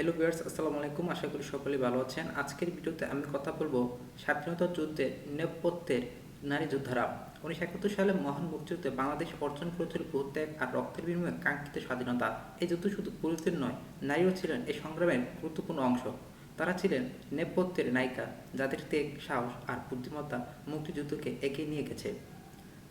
Hello viewers আসসালামু আলাইকুম। আশা করি সকলেই ভালো আছেন। আজকের ভিডিওতে আমি কথা বলব স্বাধীনতা যুদ্ধে নেপথ্যের নারী যোদ্ধারা। উনিশশো একাত্তর সালে মহান মুক্তিযুদ্ধে বাংলাদেশ অর্জন করেছিল প্রত্যেক আর রক্তের বিনিময়ে কাঙ্ক্ষিত স্বাধীনতা। এই যুদ্ধ শুধু পুরুষদের নয়, নারীও ছিলেন এই সংগ্রামের গুরুত্বপূর্ণ অংশ। তারা ছিলেন নেপথ্যের নায়িকা, যাদের ত্যাগ, সাহস আর বুদ্ধিমত্তা মুক্তিযুদ্ধকে এগিয়ে নিয়ে গেছে।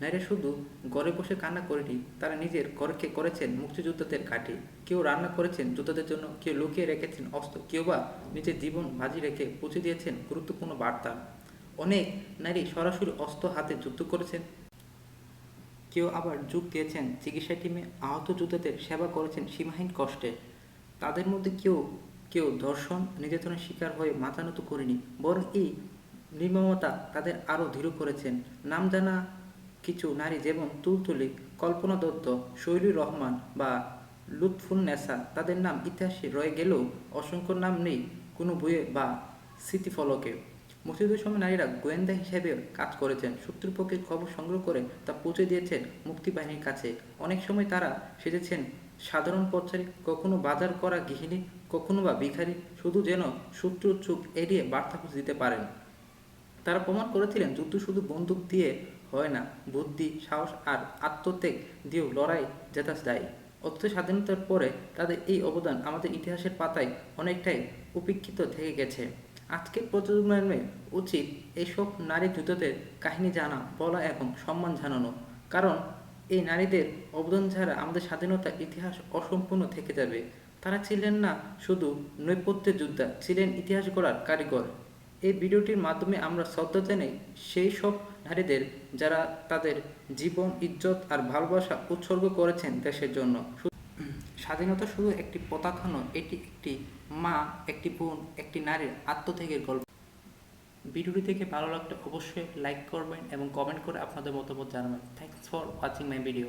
নারীরা শুধু ঘরে বসে কান্না করেনি, তারা নিজের ঘরকে করেছেন মুক্তিযোদ্ধাদের ঘাঁটি। কেউ রান্না করেছেন যোদ্ধাদের জন্য, কেউ লুকিয়ে রেখেছেন অস্ত্র, কেউ বা নিজের জীবন বাজি রেখে পৌঁছে দিয়েছেন গুরুত্বপূর্ণ বার্তা। অনেক নারী সরাসরি অস্ত্র হাতে যুদ্ধ করেছেন। কেউ আবার যোগ দিয়েছেন চিকিৎসা টিমে আহত যোদ্ধাদের সেবা করেছেন সীমাহীন কষ্টে। তাদের মধ্যে কেউ কেউ ধর্ষণ, নির্যাতনের শিকার হয়ে মাথা নত করেনি, বরং এই নির্মমতা তাদের আরও দৃঢ় করেছেন। নাম জানা কিছু নারী যেমন তুলতুলি কল্পনা দত্ত শৈলী রহমান বা লুৎফুন্নেসা তাদের নাম ইতিহাসে রয়ে গেলেও অসংখ্য নাম নেই কোনো বইয়ে বা স্মৃতিফলকে। মুক্তিযুদ্ধের সময় নারীরা গোয়েন্দা হিসেবে কাজ করেছেন। শত্রুপক্ষের খবর সংগ্রহ করে তা পৌঁছে দিয়েছেন মুক্তিবাহিনীর কাছে। অনেক সময় তারা সেজেছেন, সাধারণ পথচারী কখনো বাজার করা গৃহিণী, কখনো বা ভিখারি, শুধু যেন শত্রুর চোখ এড়িয়ে বার্তা দিতে পারেন। তারা প্রমাণ করেছিলেন যুদ্ধ শুধু বন্দুক দিয়ে হয় না, বুদ্ধি, সাহস আর আত্মত্যাগ দিয়েও লড়াই জেতা যায় অথচ স্বাধীনতার পরে তাদের এই অবদান আমাদের ইতিহাসের পাতায় অনেকটাই উপেক্ষিত থেকে গেছে। আজকের প্রজন্মের উচিত এইসব নারী যুদ্ধদের কাহিনী জানা, বলা এবং সম্মান জানানো। কারণ এই নারীদের অবদান ছাড়া আমাদের স্বাধীনতার ইতিহাস অসম্পূর্ণ থেকে যাবে। তারা ছিলেন না শুধু নৈপথ্যের যোদ্ধা, ছিলেন ইতিহাস গড়ার কারিগর। এই ভিডিওটির মাধ্যমে আমরা শ্রদ্ধা জানাই সেই সব নারীদের যারা তাদের জীবন, ইজ্জত আর ভালোবাসা উৎসর্গ করেছেন দেশের জন্য। স্বাধীনতা শুধু একটি পতাকা নয়, এটি একটি মা, একটি বোন, একটি নারীর আত্মত্যাগের গল্প। ভিডিওটি থেকে ভালো লাগলে অবশ্যই লাইক করবেন এবং কমেন্ট করে আপনাদের মতামত জানাবেন। Thanks for watching my video